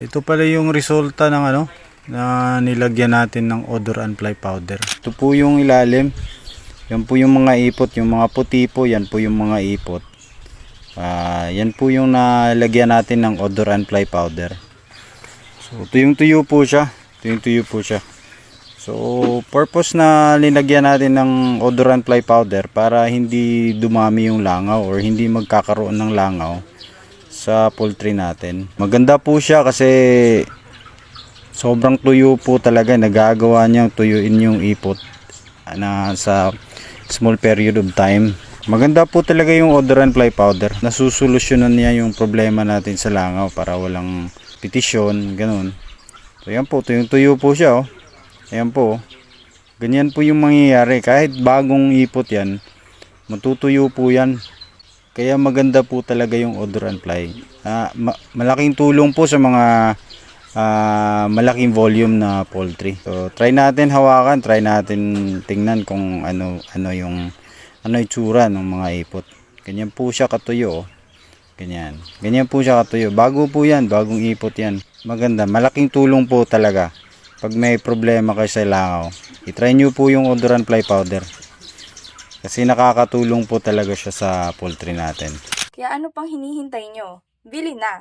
Ito pala yung resulta ng ano na nilagyan natin ng odor and fly powder. Ito po yung ilalim. Yan po yung mga ipot, yung mga puti po, yan po yung mga ipot. Ah, yan po yung nalagyan natin ng odor and fly powder. So, tuyong tuyo po siya. Tuyong tuyo po siya. So, purpose na linagyan natin ng odor and fly powder para hindi dumami yung langaw or hindi magkakaroon ng langaw sa poultry natin. Maganda po siya kasi sobrang tuyo po talaga. Nagagawa niyang tuyuin yung ipot na sa small period of time. Maganda po talaga yung odor and fly powder. Nasusolusyonan niya yung problema natin sa langaw para walang petisyon, ganun. So yan po, tuyong-tuyo po siya oh. Ayan po. oh. Ganyan po yung mangyayari. Kahit bagong ipot yan, matutuyo po yan. Kaya maganda po talaga yung odor and fly. Ah, ma- malaking tulong po sa mga ah, malaking volume na poultry. So try natin hawakan, try natin tingnan kung ano ano yung ano itsura ng mga ipot. Ganyan po siya katuyo. oh. Ganyan. Ganyan po siya katuyo. Bago po yan, bagong ipot yan. Maganda, malaking tulong po talaga. Pag may problema kayo sa langaw, itry nyo po yung odor and fly powder. Kasi nakakatulong po talaga siya sa poultry natin. Kaya ano pang hinihintay nyo? Bili na!